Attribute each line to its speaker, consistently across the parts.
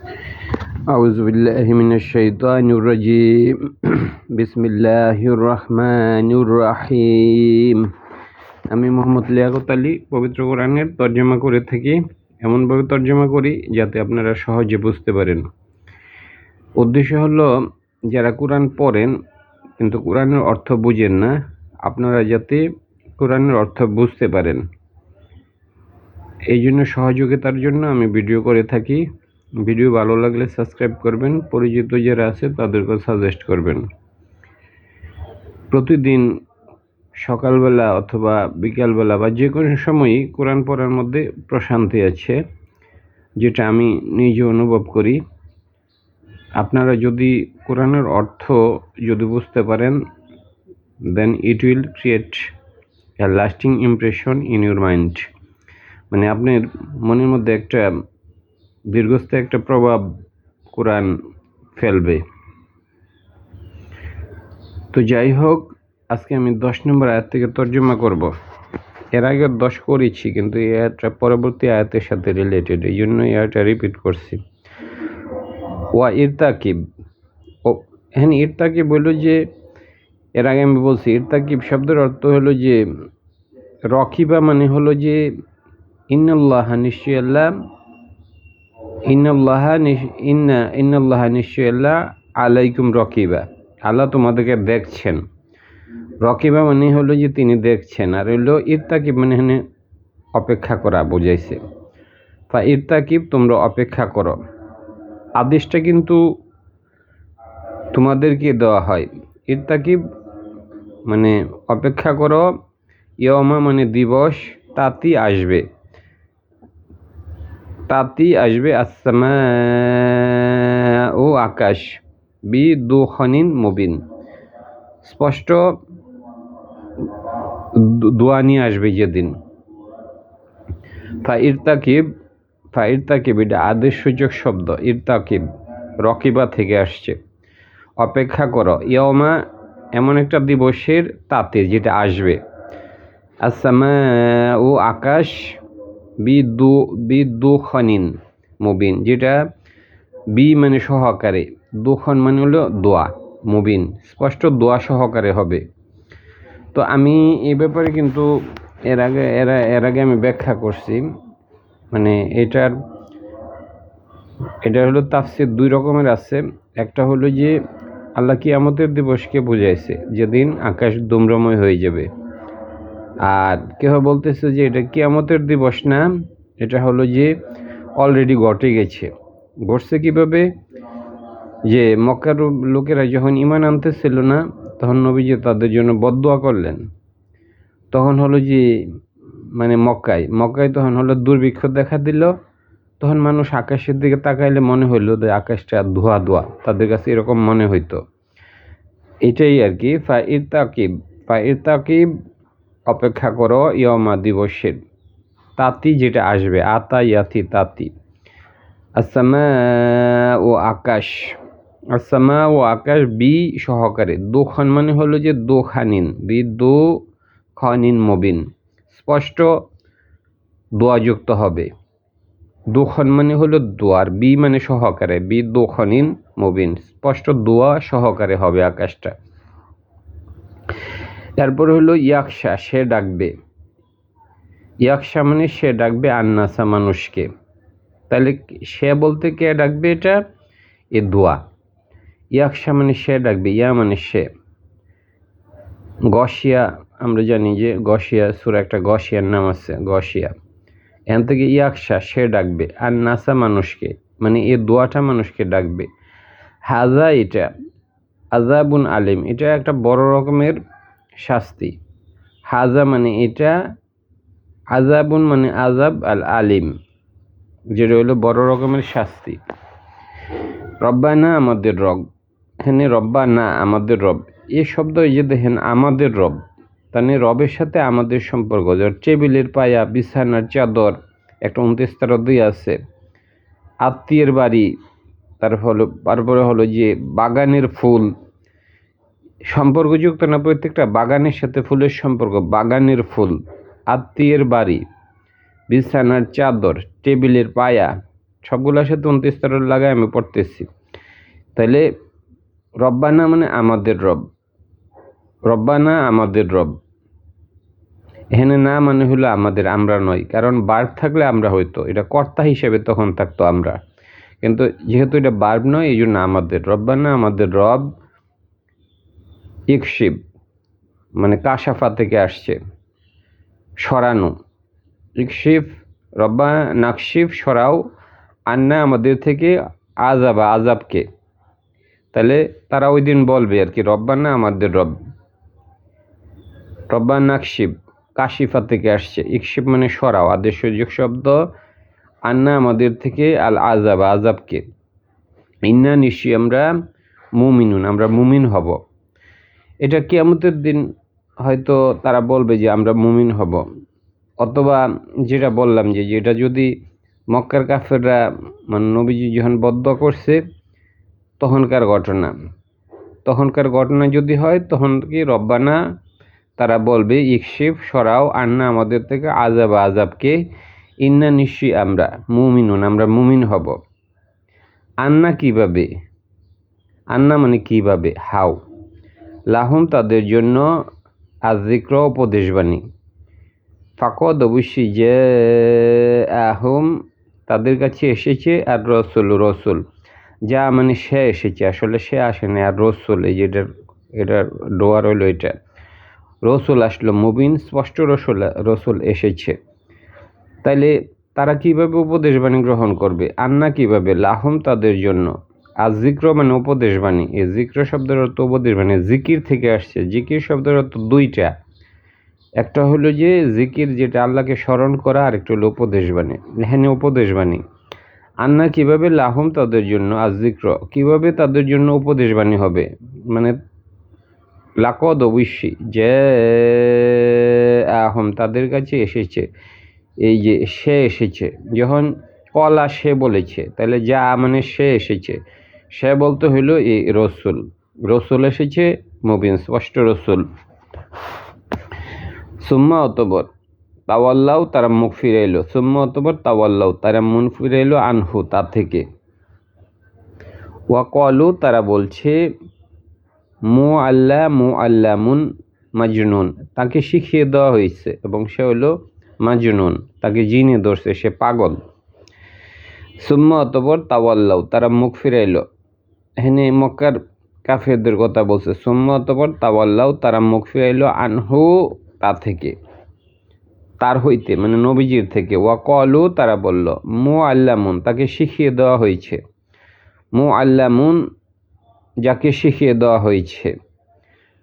Speaker 1: أعوذ بالله من الشيطان الرجيم بسم الله الرحمن الرحيم আমি মোহাম্মদ লিয়াকত আলী পবিত্র কোরআনের তর্জমা করে থাকি এমনভাবে তর্জমা করি যাতে আপনারা সহজে বুঝতে পারেন উদ্দেশ্য হলো যারা কোরআন পড়েন কিন্তু কোরআনের অর্থ বুঝেন না আপনারা যাতে কোরআনের অর্থ বুঝতে পারেন এই জন্য সহযোগিতার জন্য আমি ভিডিও করে থাকি ভিডিও ভালো লাগলে সাবস্ক্রাইব করবেন, পরিচিত যারা আছে তাদেরকে সাজেস্ট করবেন। প্রতিদিন সকালবেলা অথবা বিকালবেলা বা যে কোনো সময়ই কোরআন পড়ার মধ্যে প্রশান্তি আছে, যেটা আমি নিজে অনুভব করি। আপনারা যদি কোরআনের অর্থ যদি বুঝতে পারেন then it will create a lasting impression in your mind মানে আপনার মনের মধ্যে একটা দীর্ঘস্থায়ী একটা প্রভাব কোরআন ফেলবে। তো যাই হোক, আজকে আমি দশ নম্বর আয়াত থেকে তর্জমা করব। এর আগে দশ করেছি, কিন্তু এই আয়াতটা পরবর্তী আয়াতের সাথে রিলেটেড এই জন্য এই আয়াতটা রিপিট করছি। ওয়া ইরতাকিব। ও হ্যাঁ ইরতাকিব হলো যে, এর আগে আমি বলছি, ইরতাকিব শব্দের অর্থ হলো যে, রকিবা মানে হলো যে, ইন্নাল্লাহ নিশ্চয় আল্লাহ ইন্না আলাইকুম রকিবা। আল্লাহ তোমাদেরকে দেখছেন। রকিবা মানে হলো যে তিনি দেখছেন, আর হলো ইরতাকিব মানে এখানে অপেক্ষা করা বোঝাইছে। বা ইরতাকিব তোমরা অপেক্ষা করো। আদেশটা কিন্তু তোমাদেরকে দেওয়া হয়। ইরতাকিব মানে অপেক্ষা করো ইয়মা মানে দিবস, তাতি আসবে। তাতি আসবে আসমা ও আকাশ বি দুখনিন মুবিন। স্পষ্ট দোয়া নিয়ে আসবে যেদিন। ফা ইরতাকিব ফা ইরতাকিব, এটা আদেশ সূচক শব্দ, ইরতাকিব, রকিবা থেকে আসছে। অপেক্ষা করো ইয়মা এমন একটা দিবসের তাতে যেটা আসবে। আসামা ও আকাশ বিদু, বিদুখনিন মুবিন, যেটা বি মানে সহকারে, দুখন মানে হলো দোয়া মুবিন, স্পষ্ট দোয়া সহকারে হবে। তো আমি এ ব্যাপারে কিন্তু এর আগে, এরা, এর আগে আমি ব্যাখ্যা করছি মানে এটার, এটা হলো তাফসির দুই রকমের আছে। একটা হলো যে, আল্লাহ কিয়ামতের দিবসকে বুঝাইছে, যেদিন আকাশ দুম্রময় হয়ে যাবে। আর কেহ বলতেছে যে এটা কিয়ামতের দিবস না, এটা হলো যে অলরেডি ঘটে গেছে। ঘটছে কীভাবে? যে মক্কার লোকেরা যখন ইমান আনতেছিল না, তখন নবীজি তাদের জন্য বদোয়া করলেন। তখন হলো যে মানে মক্কায় মক্কায় তখন হলো দুর্ভিক্ষ দেখা দিল। তখন মানুষ আকাশের দিকে তাকাইলে মনে হইল যে আকাশটা ধোয়া ধোয়া, তাদের কাছে এরকম মনে হইতো। এটাই আর কি ফা ইরতাকিব ফা ইরতাকিব অপেক্ষা করো ইয়মা দিবসের। তাঁতি যেটা আসবে, আতা ইয়াতি তাঁতি। আসামা ও আকাশ। আসামা ও আকাশ বি সহকারে। দোখান মানে হলো যে দোখানিন। বি দো খানিন মবিন। স্পষ্ট দোয়াযুক্ত হবে। দোখন মানে হলো দোয়ার। বি মানে সহকারে। বি দোখনিন মবিন। স্পষ্ট দোয়া সহকারে হবে আকাশটা। তারপর হলো ইয়াকশা, সে ডাকবে। ইয়াকশা মানে সে ডাকবে আন্নাসা মানুষকে। তাহলে সে বলতে কে ডাকবে এটা? এ দোয়া। ইয়াকশা মানে সে ডাকবে, ইয়া মানে সে। গসিয়া আমরা জানি যে গসিয়া সুর একটা গসিয়ার নাম আছে গসিয়া এখান থেকে ইয়াকশা, সে ডাকবে আর নাসা মানুষকে মানে এ দোয়াটা মানুষকে ডাকবে। হাজা এটা আজাবুন আলিম, এটা একটা বড় রকমের শাস্তি। হাজা মানে এটা আজাবুন মানে আজাব আল আলিম, যেটা হলো বড় রকমের শাস্তি। রব্বা না আমাদের রব, এখানে রব্বা না আমাদের রব। এ শব্দ এই যে দেখেন, আমাদের রব, তাহলে রবের সাথে আমাদের সম্পর্ক। যার টেবিলের পায়া, বিছানার চাদর, একটা উনত্রিশ তারা দুই আছে। আত্মীয়ের বাড়ি তার হলো, তারপরে হলো যে বাগানের ফুল সম্পর্কযুক্ত না? প্রত্যেকটা বাগানের সাথে ফুলের সম্পর্ক, বাগানের ফুল, আত্মীয়ের বাড়ি, বিছানার চাদর, টেবিলের পায়া, সবগুলোর সাথে উনত্রিশ লাগায় আমি পড়তেছি। তাহলে রব্বানা মানে আমাদের রব। রব্বানা আমাদের রব। এখানে না মানে হলো আমাদের আমরা নয় কারণ বার্ব থাকলে আমরা হইতো, এটা কর্তা হিসেবে তখন থাকতো আমরা। কিন্তু যেহেতু এটা বার্ব নয়, এই জন্য আমাদের রব্বানা আমাদের রব ইকশিব মানে কাশাফা থেকে আসছে, সরানো। ইকশিফ রব্বা নাকশিফ সরাও, আন্না আমাদের থেকে আজাবা আজাবকে তাহলে তারা ওই দিন বলবে আর কি, রব্বানা আমাদের রব। রব্বা নাকশিব কাশিফা থেকে আসছে। ইকশিব মানে সরাও, আদেশ শব্দ, আন্না আমাদের থেকে আল আজাব আজাবকে ইন্না নিশ্চয়ই আমরা মুমিনুন, আমরা মুমিন হব। এটা কিয়ামতের দিন হয়তো তারা বলবে যে আমরা মুমিন হব। অথবা যেটা বললাম যে যেটা যদি মক্কার কাফেররা মানে নবীজি যখন বদ্ধ করছে, তখনকার ঘটনা। তখনকার ঘটনা যদি হয়, তখন কি রব্বানা তারা বলবে, ইকশিফ, সরাও, আন্না আমাদের থেকে আজাব আজাবকে ইন্না নিশ্চয়ই আমরা মুমিনুন, আমরা মুমিন হব। আন্না কীভাবে? আন্না মানে কীভাবে? হাউ লাহুম তাদের জন্য আজিক্র উপদেশবাণী। ফাকদ অবশ্যই যে আহম তাদের কাছে এসেছে আর রসুল রসুল। যা মানে সে এসেছে, আসলে সে আসেনি, আর রসুল, এই যেটার এটার ডোয়ার হইল এটা। রসুল আসলো, মুবিন, স্পষ্ট রসুল রসুল এসেছে। তাইলে তারা কীভাবে উপদেশবাণী গ্রহণ করবে? আন্না কীভাবে? লাহম তাদের জন্য। আর জিক্র মানে উপদেশবাণী এই জিক্র শব্দের অর্থ উপদেশবাণী জিকির থেকে আসছে। জিকির শব্দের অর্থ দুইটা। একটা হলো যে জিকির যেটা আল্লাহকে স্মরণ করা আর একটা হলো উপদেশ উপদেশবাণী এখানে উপদেশবাণী আন্না কীভাবে লাহম তাদের জন্য আর জিক্র? কীভাবে তাদের জন্য উপদেশবাণী হবে? মানে লাকদ অবশ্যই যে আহম তাদের কাছে এসেছে। এই যে সে এসেছে। যখন কলা সে বলেছে, তাহলে যা মানে সে এসেছে। সে বলতে হইল এই রসুল। রসুল এসেছে, মুবিন, স্পষ্ট রসুল। সুম্মা অতবর তাওয়াল্লাও তারা মুখ ফিরে এলো। সুম্মা অতবর তাওয়াল্লাও তারা মুন ফিরে এলো আনহু তা থেকে। ওয়াকলু তারা বলছে, মু আল্লাহ মু আল্লামুন মাজনুন। তাকে শিখিয়ে দেওয়া হয়েছে এবং সে হলো মাজনুন। তাকে জিনে ধরছে, সে পাগল। সুম্মা অতবর তাওয়াল্লাও তারা মুখ ফিরে এলো। এখানে মক্কার কাফেরদের কথা বলছে। সুম্মা অতপর তাওয়াল্লাও তারা মুখ ফিরে এলো আনহু তা থেকে, তার হইতে মানে নবীজির থেকে। ওয়া কলু তারা বলল মু আল্লামুন তাকে শিখিয়ে দেওয়া হয়েছে। মু আল্লামুন যাকে শিখিয়ে দেওয়া হয়েছে।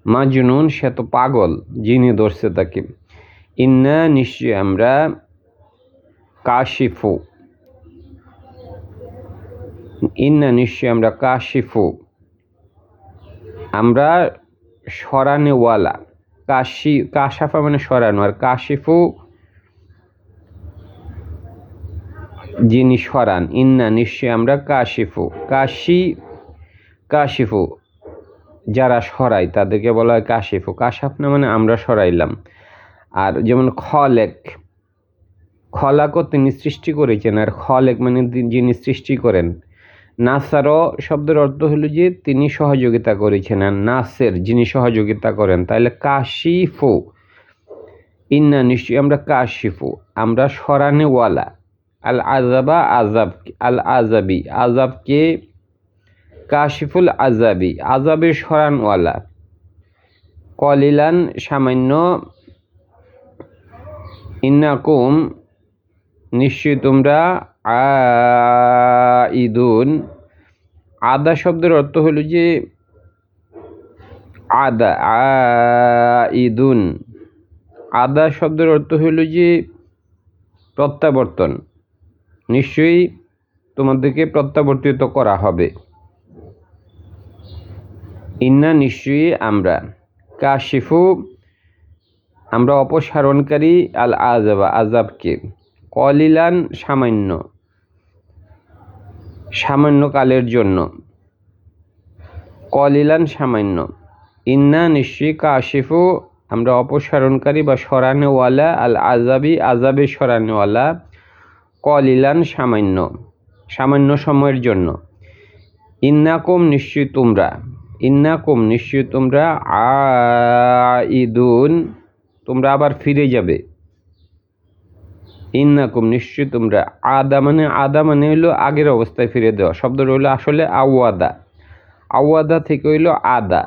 Speaker 1: মাজনুন, সে তো পাগল, যিনি ধরছে তাকে। ইন্না নিশ্চয় আমরা কাশিফু। ইন্না নিশ্চয় আমরা কাশিফু। আমরা সরানেওয়ালা। কাশি, কাশাফা মানে সরানো। আর কাশিফু যিনি সরান, ইন্না নিশ্চয় আমরা কাশিফু। কাশি, কাশিফু যারা সরাই তাদেরকে বলা হয় কাশিফু। কাশাফ না মানে আমরা সরাইলাম। আর যেমন খলেক, খলাকও তিনি সৃষ্টি করেছেন। আর খলেক মানে যিনি সৃষ্টি করেন। নাসারও শব্দের অর্থ হলো যে তিনি সহযোগিতা করেছেন আর নাসের যিনি সহযোগিতা করেন তাহলে কাশিফু। ইন্না নিশ্চয়ই আমরা কাশিফু, আমরা সরানেওয়ালা। আল আজাবা আজাব আল আজাবি আজাবকে কাশিফুল আজাবি আজাবের সরানওয়ালা। কলিলান সামান্য ইন্নাকুম নিশ্চয়ই তোমরা আইদুন আদা শব্দের অর্থ হলো যে আদা আইদুন আদা শব্দের অর্থ হলো যে প্রত্যাবর্তন। নিশ্চয়ই তোমাদেরকে প্রত্যাবর্তিত করা হবে। ইন্না নিশ্চয়ই আমরা কাশিফু, আমরা অপসারণকারী আল আজাবা আজাবকে কলিলান সামান্য সামান্য কালের জন্য। কলিলান সামান্য। ইন্না নিশ্চয়ই কাশিফু আমরা অপসারণকারী বা সরানেওয়ালা, আল আজাবি আজাবে সরানেওয়ালা, কলিলান সামান্য সামান্য সময়ের জন্য। ইন্নাকুম নিশ্চয়ই তোমরা, ইন্নাকুম নিশ্চয়ই তোমরা আ ইদুন তোমরা আবার ফিরে যাবে ইন্নাকুম নিশ্চয়ই তোমরা আদা মানে আদা মানে হইল আগের অবস্থায় ফিরে দেওয়া। শব্দটা হইল আসলে আওয়াদা। আওয়াদা থেকে হইল আদা।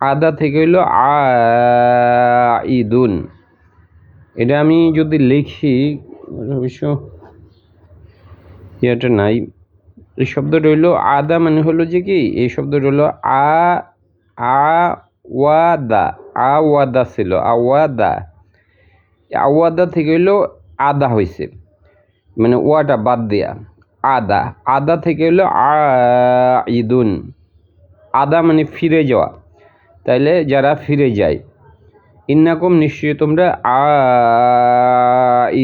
Speaker 1: আদা থেকে হইল আইদুন এটা আমি যদি লিখি, অবশ্য ইয়েটা নাই। এই শব্দটা হইল আদা মানে হলো যে কি? এই শব্দটা হলো আ আ, ওয়াদা। আ ওয়াদা ছিল, আওয়াদা। আওয়াদা থেকে হইল আদা হয়েছে মানে ওয়াটা বাদ দেয়া। আদা। আদা থেকে হলো আ ইদুন আদা মানে ফিরে যাওয়া। তাইলে যারা ফিরে যায়, ইন্নাকুম নিশ্চয়ই তোমরা আ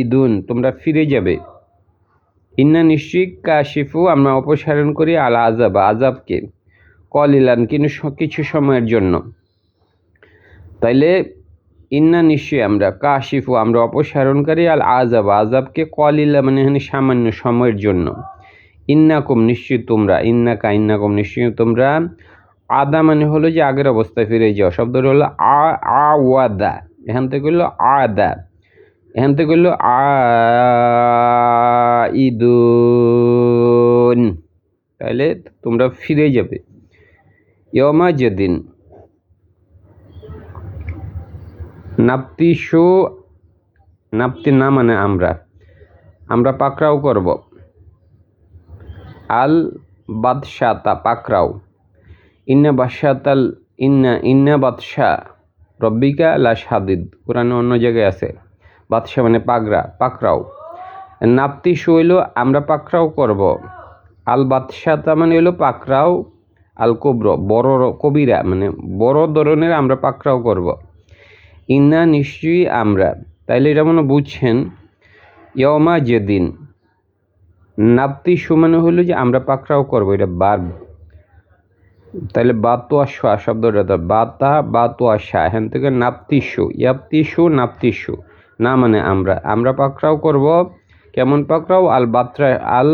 Speaker 1: ইদুন তোমরা ফিরে যাবে। ইন্না নিশ্চয়ই কাশিফু, আমরা অপসারণ করি আল আজাব আজাবকে কলিলান, কিন্তু কিছু সময়ের জন্য। তাইলে ইন্না নিশ্চয়ই আমরা কাশিফু, আমরা অপসারণকারী, আল আজাব আজাবকে কলিলা মানে এখানে সামান্য সময়ের জন্য। ইন্নাকুম নিশ্চয়ই তোমরা, ইন্নাকা, ইন্নাকুম নিশ্চয়ই তোমরা। আদা মানে হলো যে আগের অবস্থায় ফিরে যাওয়া শব্দটা হলো আ আ, ওয়াদা। এখান থেকে হলো আদা। এখান থেকে হলো আ, ইদুন। তাহলে তোমরা ফিরে যাবে। ইয়মা যেদিন নাপ্তিশু নাপ্তি না মানে আমরা। আমরা পাকড়াও করব। আল বাদশাতা, পাকড়াও। ইন্না বাদশাতাল, ইন্না ইন্না বাদশা। রব্বিকা লা সাদিদ কোরআনে অন্য জায়গায় আছে। বাদশা মানে পাগড়া, পাকড়াও। নাপ্তিশু হইল আমরা পাকড়াও করব। আল বাদশাতা মানে হইল পাকড়াও, আল কোব্র, বড় কবিরা মানে বড় ধরনের আমরা পাকড়াও করব। ইন্না নিশ্চয়ই আমরা। তাইলে এটা মনে বুঝছেন ইয়মা যেদিন নাপ্তি মানে হলো যে আমরা পাকড়াও করব, এটা বার তাহলে বাতো আশা শব্দটা তো, বাতা বাতো আশা এখান থেকে নাপ্তিসু ইয়াপ্তিসু নাপ্তিসু না মানে আমরা আমরা পাকড়াও করব, কেমন পাকড়াও? আল বাত্রা, আল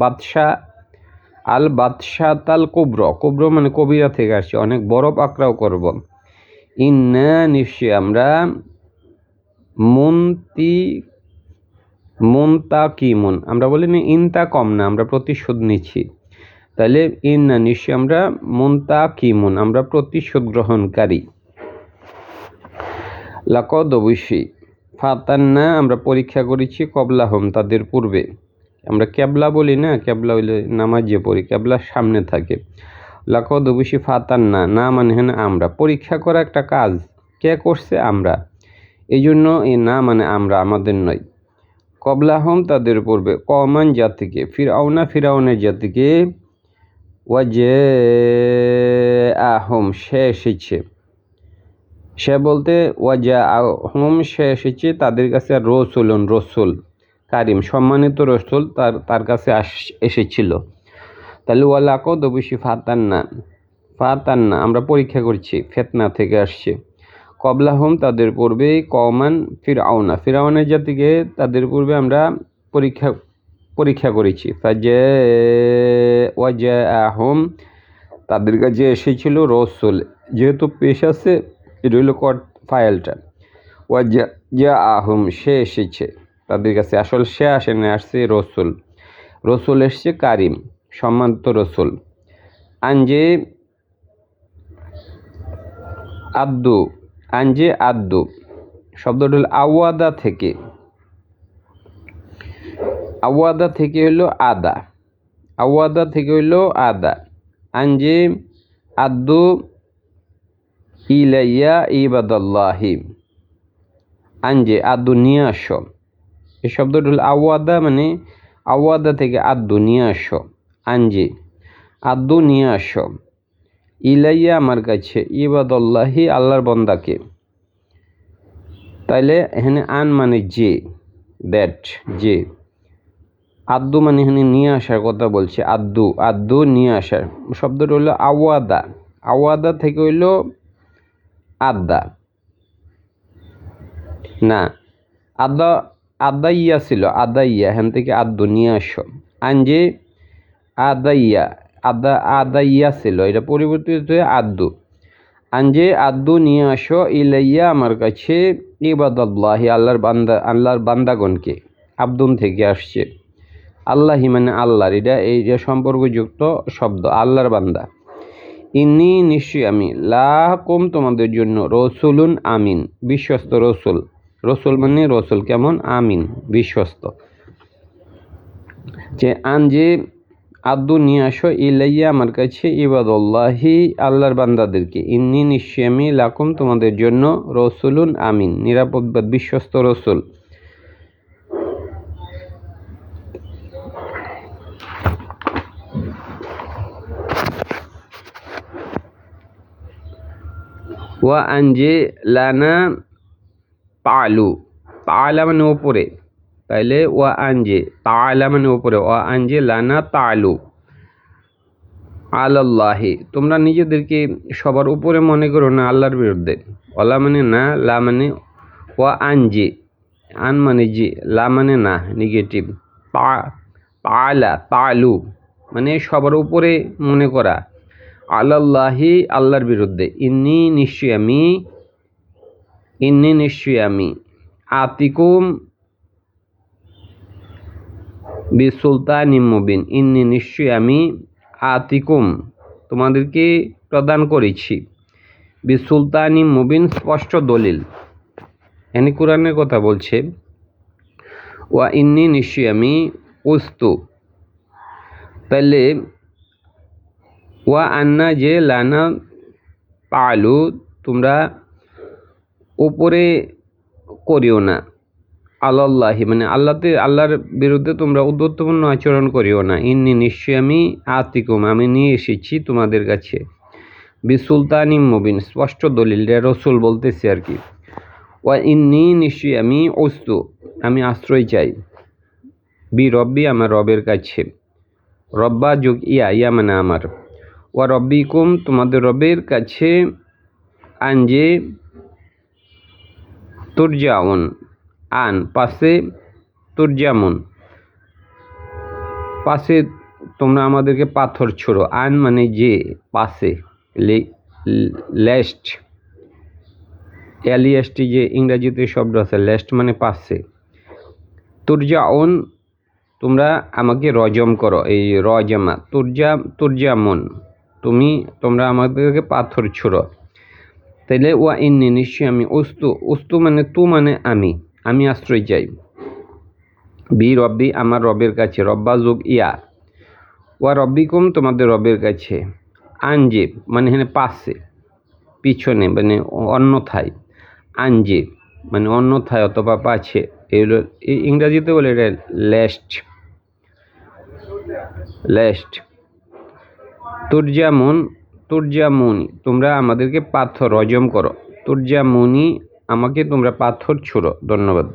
Speaker 1: বাদশা আল বাদশা তাল কুব্র। কুব্র মানে কবিরা থেকে আসছে, অনেক বড় পাকড়াও করব। ইন্না নিশ্চয় আমরা মুন্তি মুনতা কিমুন আমরা বলি না ইনতা কম না, আমরা প্রতিশোধ নিচ্ছি। তাহলে ইন্না নিশ্চয়ই আমরা মুনতা কিমুন আমরা প্রতিশোধ গ্রহণকারী। লাকদ অবশ্যই ফাতান্না আমরা পরীক্ষা করেছি কবলাহম, তাদের পূর্বে। আমরা ক্যাবলা বলি না ক্যাবলা হইলে নামাজ যে পড়ি ক্যাবলার সামনে থাকে। লাকদ অবশ্যই ফাতান্না না না মানে হ্যাঁ আমরা। পরীক্ষা করা একটা কাজ। কে করছে? আমরা। এই জন্য এই না মানে আমরা আমাদের নয়। কবলাহম তাদের পূর্বে কমান জাতিকে, ফিরাউনা ফিরাউনের জাতিকে ওয়া ওয়াজে আহম সে এসেছে। সে বলতে ওয়া ওয়াজা আহম সে এসেছে তাদের কাছে রসুলন, রসুল, কারিম, সম্মানিত রসুল তার তার কাছে আস, এসেছিল। তাহলে ওয়ালাকো দবিশি ফাতান্না ফাতান্না আমরা পরীক্ষা করছি, ফেতনা থেকে আসছে। কবলাহম তাদের পূর্বে কমান ফিরাউনা, ফিরাউনের জাতিকে তাদের পূর্বে আমরা পরীক্ষা পরীক্ষা করেছি। ফাজে ওয়াজা আহম তাদের কাছে এসেছিল রসুল, যেহেতু পেশ আছে, এটা হইল কট ফাইলটা। ওয়াজা আহম সে এসেছে, তাদের কাছে আসল, সে আসে না আসছে রসুল। রসুল এসছে কারিম। সম্মানিত রসুল। আঞ্জে আদ্দু আঞ্জে আদ্দু শব্দটা হলো আওয়াদা থেকে। আওয়াদা থেকে হলো আদা। আওয়াদা থেকে হলো আদা। আঞ্জে আদ্দু ইলাইয়া ইবাদাল্লাহি। আঞ্জে আদ্দু নিয়ে আসো। এই শব্দটা হলো আওয়াদা মানে আওয়াদা থেকে আদ্দু নিয়ে আসো। আঞ্জে আদু নিয়ে আসো। ইলাইয়া আমার কাছে ইবাদল্লাহি আল্লাহর বন্দাকে। তাইলে এখানে আন মানে যে দ্যাট যে। আদ্দু মানে এখানে নিয়ে আসার কথা বলছে আদ্দু আদ্দু নিয়ে আসার। শব্দটা হলো আওয়াদা। আওয়াদা থেকে হইল আদা। না, আদা, আদাইয়া ছিল, আদাইয়া। এখান থেকে আদ্দু নিয়ে আসো। আঞ্জে আদাইয়া, আদা, আদাইয়া ছিল। এটা পরিবর্তিত হয়ে আদ্দু আঞ্জে আদ্দু নিয়ে আসো ইলাইয়া আমার কাছে, ইবাদুল্লাহি, আল্লাহর বান্দা, আল্লাহর বান্দাগণকে। আব্দুন থেকে আসছে। আল্লাহি মানে আল্লাহর, এটা এই যে সম্পর্কযুক্ত শব্দ, আল্লাহর বান্দা। ইনি নিশ্চয়ই আমি, লাকুম তোমাদের জন্য রসুলুন আমিন, বিশ্বস্ত রসুল। রসুল মানে রসুল কেমন? আমিন, বিশ্বস্ত। যে আন যে আদু নিয়ে আসো ইলাইয়া আমার কাছে ইবাদুল্লাহি, আল্লাহর বান্দাদেরকে। ইন্নি নিশ্চয়ই আমি লাকুম, তোমাদের জন্য রসুলুন আমিন, নিরাপদ বিশ্বস্ত রসুল। ওয়া আনজে লানা পালু, পালা মানে ওপরে তাইলে ওয়া আনজে তালা মানে ওপরে ওয়া আনজে লানা তালু আল্লাহি তোমরা নিজেদেরকে সবার উপরে মনে করো না আল্লাহর বিরুদ্ধে। ওলা মানে না, লা মানে ও আঞ্জে আন মানে জি, লা মানে না নেগেটিভ পা পালা তালু মানে সবার উপরে মনে করা। আল্লাহি আল্লাহর বিরুদ্ধে। ইন্নি নিশ্চয়ই আমি, ইন্নি নিশ্চয়ই আমি। আতিকুম বিসুলতান মুবিন, ইন্নি নিশ্চয়ই আমি আতিকুম, তোমাদেরকে প্রদান করেছি। বিসুলতানি মুবিন স্পষ্ট দলিল। এনে কোরআনের কথা বলছে, ওয়া ইন্নি নিশ্চয়ই আমি উস্তু। তাহলে ওয়া আন্না যে লানা পালু তোমরা উপরে করিও না। আল্লাহি মানে আল্লাহতে, আল্লাহর বিরুদ্ধে তোমরা উদ্ধত্তপূর্ণ আচরণ করিও না। ইন্নি নিশ্চয়ই আমি আতিকুম, আমি নিয়ে এসেছি তোমাদের কাছে। বি বিসুলতানি মুবিন, স্পষ্ট দলিল রে রসুল বলতেছি আর কি। ওয়া ইন্নি নিশ্চয়ই আমি অস্তু, আমি আশ্রয় চাই। বি রব্বি, আমার রবের কাছে। রব্বা যুগ ইয়া ইয়া মানে আমার। ওয়া রব্বিকুম, তোমাদের রবের কাছে আনজে তুরজাউন। আন, পাশে তোর তুরজামুন। পাশে তোমরা আমাদেরকে পাথর ছোড়ো। আন মানে যে, পাশে লেস্ট। এলিএসটি যে, ইংরাজিতে শব্দ আছে, লেস্ট মানে পাশে। তুরজাউন, তোমরা আমাকে রজম করো, এই রজামা। তুরজা, তুরজামুন, তুমি, তোমরা আমাদেরকে পাথর ছোড়ো। তাইলে ওয়া ইন্নি, নিশ্চয়ই আমি উস্তু। উস্তু মানে তু মানে আমি। আমি আশ্রয় চাই। বি, রব্বি আমার রবের কাছে। রব্বা যোগ ইয়া। ওয়া রব্বিকুম তোমাদের রবের কাছে। আনজে মানে এখানে পাশে, পিছনে মানে অন্যথায়। আনজে মানে অন্যথায় অথবা পাছে। এগুলো ইংরাজিতে বলে এটা লেস্ট। লেস্ট। তুরজামুন তুরজামুনি তোমরা আমাদেরকে পাথর রজম করো। তুরজামুনি আমাকে তোমরা পাথর ছুঁড়ো ধন্যবাদ।